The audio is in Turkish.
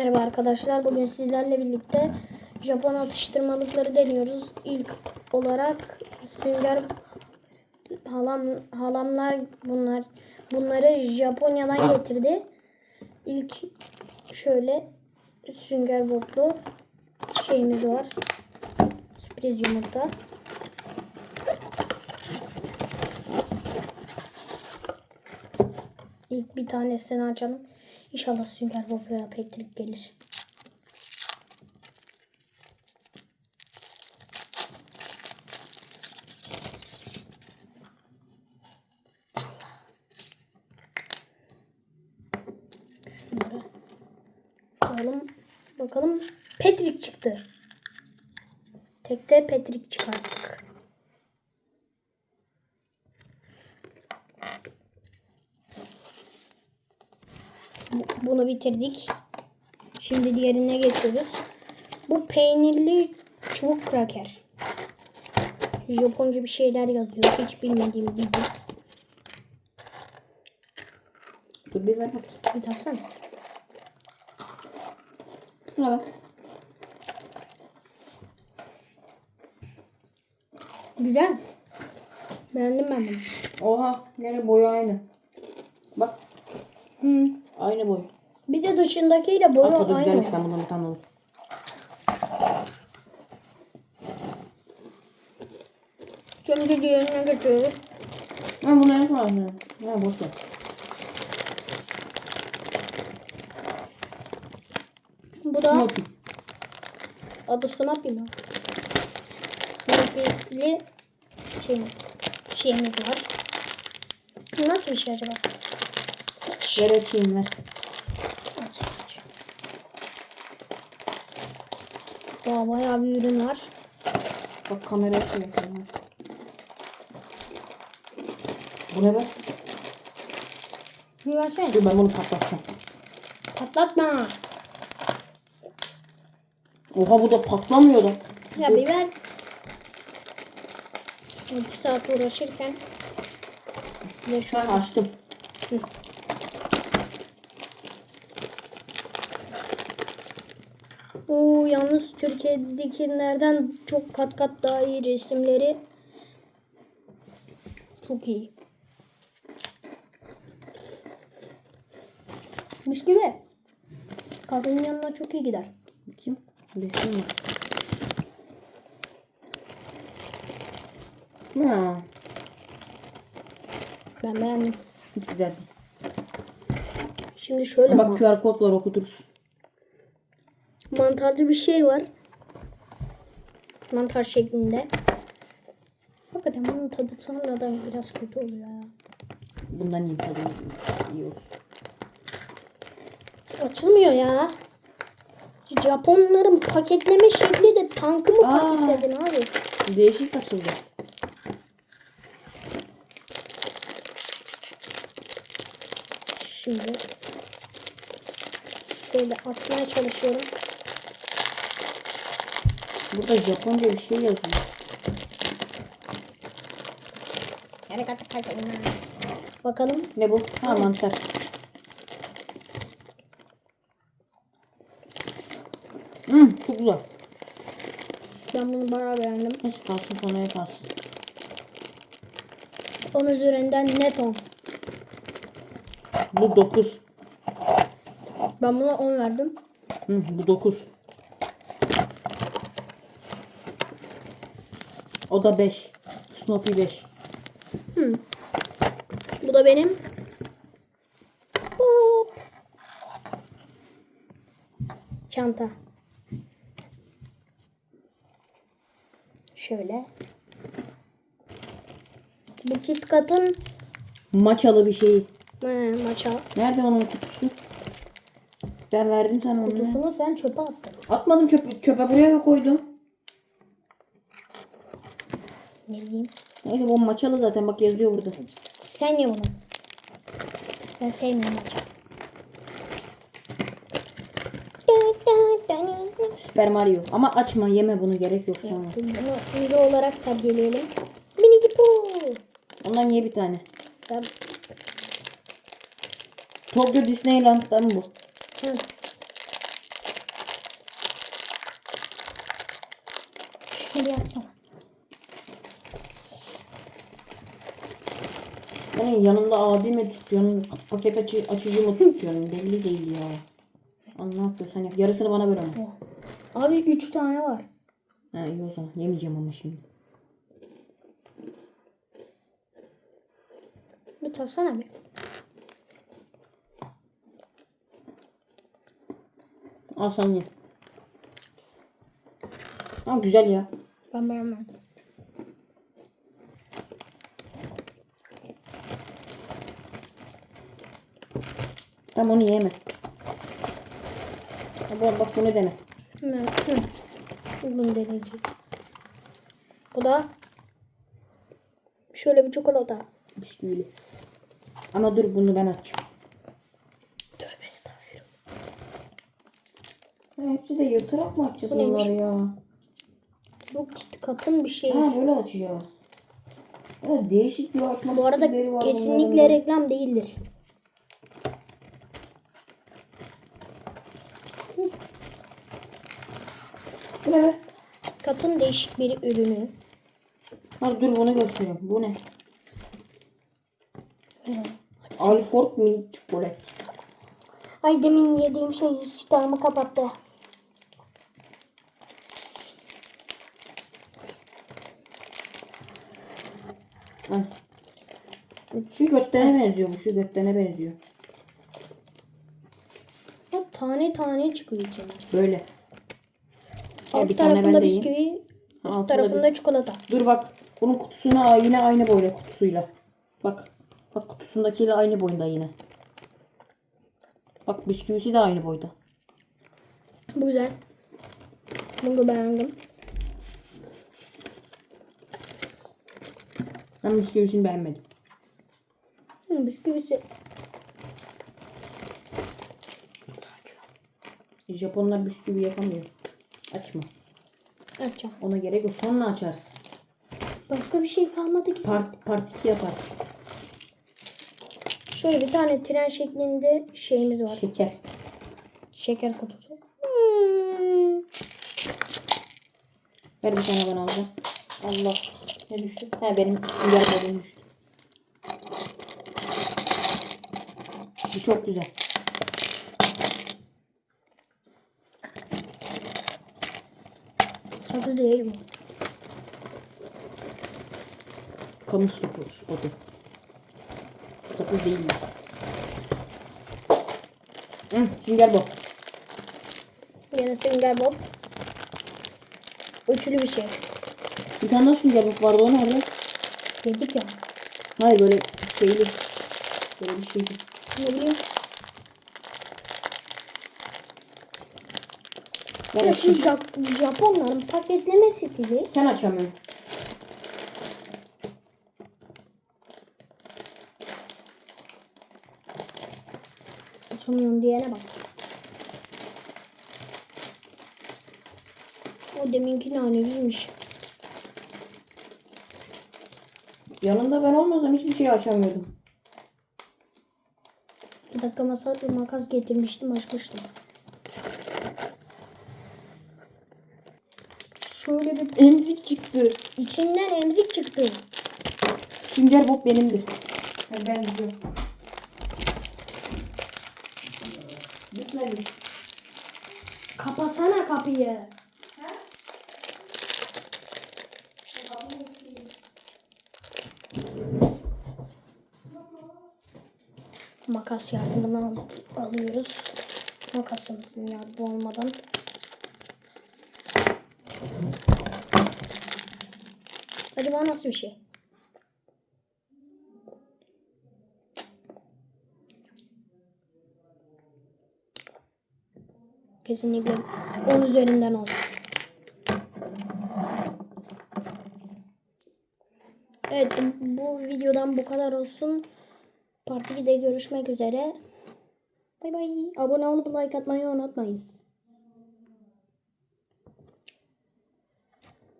Merhaba arkadaşlar. Bugün sizlerle birlikte Japon atıştırmalıkları deniyoruz. İlk olarak sünger halam halamlar bunlar bunları Japonya'dan getirdi. İlk şöyle sünger botlu şeyimiz var. Sürpriz yumurta. İlk bir tanesini açalım. İnşallah sünger bob veya Patrick gelir. Şunları koyalım. Bakalım. Patrick çıktı. Tekte Patrick çıkarttık. Bu- Bunu bitirdik. Şimdi diğerine geçiyoruz. Bu peynirli çubuk kraker. Japonca bir şeyler yazıyor. Hiç bilmediğim bir dil. Dur bir ver bakayım. Bir tatsana. Bak. Güzel. Beğendim ben bunu. Oha gene boyu aynı. Bak Hı. Aynı boy. Bir de dışındakiyle boyu Aa, tadı aynı. güzelmiş ben bundan bir tane alayım. Şimdi diğerine geçiyoruz. Ha bunu en son aldım. Ha boş ver. Bu da Smoky. adı Snoopy mi? Snoopy'li şey, şeyimiz var. Nasıl bir şey acaba? Ver açayım ver. Aç, aç. Daha bayağı bir ürün var. Bak kameraya şey yapayım. Bu ne be? Bir versene. Dur ben bunu patlatacağım. Patlatma. Oha bu da patlamıyor da. Ya bir ver. 2 saat uğraşırken size şu an açtım. Oo, yalnız Türkiye'dekilerden çok kat kat daha iyi resimleri. Çok iyi. Mis gibi. Kahvenin yanına çok iyi gider. Bakayım. Resim var. Ha, Ben beğendim. hiç güzel değil. Şimdi şöyle Bak QR kod var okutursun. Mantarlı bir şey var. Mantar şeklinde. Hakikaten bunun tadı sonradan biraz kötü oluyor ya. Bundan iyi tadı iyi olsun. Açılmıyor ya. Japonların paketleme şekli de tankı mı Aa. paketledin abi? Değişik açıldı. Şimdi şöyle açmaya çalışıyorum. Burada Japonca bir şey yazıyor. Bakalım. Ne bu? Ha mantar. Hmm, çok güzel. Ben bunu bayağı beğendim. Neyse kalsın sonraya kalsın. 10 üzerinden net 10. Bu 9. Ben buna 10 verdim. Hı, bu 9. O da 5. Snoopy 5. Bu da benim. Hop. Çanta. Şöyle. Bu KitKat'ın Maçalı bir şey. he, maça Nerede onun kutusu? Ben verdim sana onu. kutusunu sen çöpe attın. Atmadım çöpe, çöpe buraya koydum. Geleyim. Neyse bu maçalı zaten bak yazıyor burada. Sen ye bunu. Ben sevmiyorum maça. Süper Mario. Ama açma yeme bunu gerek yok sonra. Bunu ünlü olarak sabiyeleyelim. Mini Gipo. Ondan ye bir tane. Ben... Tokyo Disneyland'dan bu. Hı. Şimdi yapsana. Yani yanında abi mi tutuyorsun? Paket açı, açıcı mı tutuyorsun? Belli değil ya. Allah ne yap. Yarısını bana ver ama. Oh. Abi 3 tane var. Ha iyi o zaman. Yemeyeceğim ama şimdi. Bir tatsana bir. Al sen ye. Ha güzel ya. Ben beğenmedim. Tamam onu yeme. Ha, bak, bunu dene. Hı. Bunu deneyeceğim. Bu da şöyle bir çikolata. Bisküvili. Ama dur bunu ben açacağım. Tövbe estağfurullah. Hepsi de yırtarak mı açacağız Bu neymiş? onları ya? Bu KitKat'ın bir şeyi. Ha böyle açacağız. Ya değişik bir açma Bu arada stilleri var kesinlikle reklam değildir. Ne be? Katın değişik bir ürünü. Ha, dur bunu göstereyim. Bu ne? Hı. Alford mini çikolat. Ay demin yediğim şey iştahımı kapattı. Ha. Şu göttene benziyor bu. Şu göttene benziyor. Tane tane çıkıyor içine. Böyle. Alt bir tane ben tarafında de yiyeyim. bisküvi, üst altında tarafında çikolata. Dur bak. Bunun kutusuna yine aynı boyda kutusuyla. Bak. Bak kutusundakiyle aynı boyda yine. Bak bisküvisi de aynı boyda. Bu güzel. Bunu da beğendim. Ben bisküvisini beğenmedim. Hı, bisküvisi. Japonlar bisküvi yapamıyor. Açma. Açacağım. Ona gerek yok. Sonra açarız. Başka bir şey kalmadı ki. Part, part 2 yaparız. Şöyle bir tane tren şeklinde şeyimiz var. Şeker. Şeker kutusu. Hmm. Ver bir tane bana alacağım. Allah. Ne düştü? Ha benim sünger düştü. Bu çok güzel. Sakız değil bu. Kamu stopu spotu. Sakız değil. Hı, sünger bob. Yine Sünger Bob. Üçlü bir şey. Bir tane daha sünger bob vardı o nerede? Yedik ya. Hayır böyle şeyli. Böyle bir şeydi. Ne bileyim. Ya şu. Jap- Japonların paketleme stili Sen açamıyorsun. açamıyorum diyene bak. O deminki naneliymiş. Yanında ben olmasam hiçbir şey açamıyordum. Bir dakika masa makas getirmiştim açmıştım. Şöyle bir Emzik çıktı. içinden emzik çıktı. Sünger bob benimdir. Ben gidiyorum. Gitmedi. Kapasana kapıyı. Makas yardımını al alıyoruz. Makasımızın yardımı olmadan. Acaba nasıl bir şey? Kesinlikle 10 üzerinden 10. Evet bu videodan bu kadar olsun. Part 2'de görüşmek üzere. Bay bay. Abone olup like atmayı unutmayın.